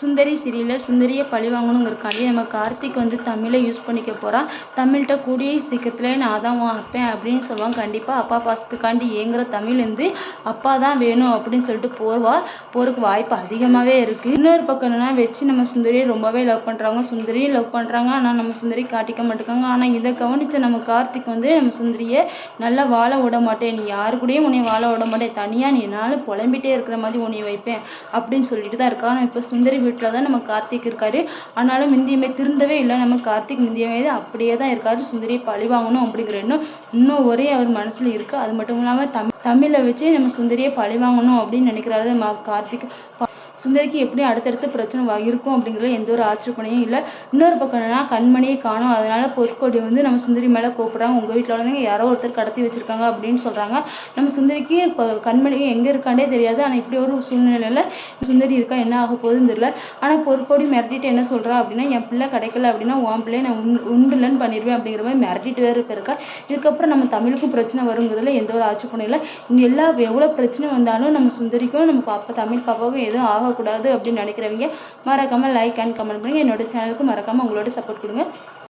சுந்தரி சீரியலில் சுந்தரியை பழி வாங்கணுங்கிறக்காண்டி நம்ம கார்த்திக் வந்து தமிழை யூஸ் பண்ணிக்க போகிறான் தமிழ்கிட்ட கூடிய சீக்கிரத்தில் நான் தான் உன் அப்படின்னு சொல்லுவான். கண்டிப்பாக அப்பா பாசத்துக்காண்டி ஏங்குற தமிழ் வந்து அப்பா தான் வேணும் அப்படின்னு சொல்லிட்டு போர்வா போகிறதுக்கு வாய்ப்பு அதிகமாகவே இருக்குது இன்னொரு பக்கம் என்னன்னா வச்சு நம்ம சுந்தரியை ரொம்பவே லவ் பண்ணுறாங்க சுந்தரியும் லவ் பண்ணுறாங்க ஆனால் நம்ம சுந்தரி காட்டிக்க மாட்டேங்காங்க. ஆனால் இதை கவனித்த நம்ம கார்த்திக் வந்து நம்ம சுந்தரியை நல்லா வாழ விட மாட்டேன். நீ யாரு கூடயும் உன்னை வாழ விட மாட்டேன். தனியாக நீ என்னால் புலம்பிட்டே இருக்கிற மாதிரி உன்னை வைப்பேன் அப்படின்னு சொல்லிட்டு தான் இருக்கா. ஆனால் இப்போ சுந்தரி வீட்டில் தான் நம்ம கார்த்திக் இருக்காரு. ஆனாலும் முந்தியமே திருந்தவே இல்லை. நம்ம கார்த்திக் முந்தியமே அப்படியே தான் இருக்காரு. சுந்தரியை பழி வாங்கணும் அப்படிங்கிற எண்ணம் இன்னும் ஒரே அவர் மனசில் இருக்குது அது மட்டும் இல்லாமல் தமிழ் தமிழை வச்சு நம்ம சுந்தரியை பழி வாங்கணும் அப்படின்னு நினைக்கிறாரு நம்ம கார்த்திக். சுந்தரிக்கு எப்படி அடுத்தடுத்து பிரச்சனை இருக்கும் அப்படிங்கிறதுல எந்த ஒரு ஆட்சேபனையும் இல்லை. இன்னொரு பக்கம் என்னன்னா கண்மணியை காணும். அதனால பொற்கொடி வந்து நம்ம சுந்தரி மேலே கூப்பிட்றாங்க உங்கள் வீட்டில் வந்து யாரோ ஒருத்தர் கடத்தி வச்சிருக்காங்க அப்படின்னு சொல்கிறாங்க நம்ம சுந்தரிக்கு இப்போ கண்மணி எங்கே இருக்காண்டே தெரியாது. ஆனால் இப்படி ஒரு சூழ்நிலையில் சுந்தரி இருக்கா என்ன ஆக போகுதுன்னு தெரியல. ஆனால் பொற்கொடி மிரட்டிட்டு என்ன சொல்கிறா அப்படின்னா என் பிள்ளை கிடைக்கல அப்படின்னா உன் பிள்ளைய நான் உண் உண்டுலன்னு பண்ணிடுவேன் அப்படிங்கிற மாதிரி மிரட்டிட்டு வேறு இப்போ இருக்கா இதுக்கப்புறம் நம்ம தமிழுக்கும் பிரச்சனை வருங்கிறதுல எந்த ஒரு ஆட்சேபனையும் இல்லை. இங்கே எல்லா எவ்வளோ பிரச்சனை வந்தாலும் நம்ம சுந்தரிக்கும் நம்ம பாப்பா தமிழ் பாப்பாவுக்கும் எதுவும் ஆகக்கூடாது அப்படின்னு நினைக்கிறவங்க மறக்காமல் லைக் அண்ட் கமெண்ட் பண்ணுங்கள் என்னோடய சேனலுக்கு மறக்காமல் உங்களோட சப்போர்ட் கொடுங்க.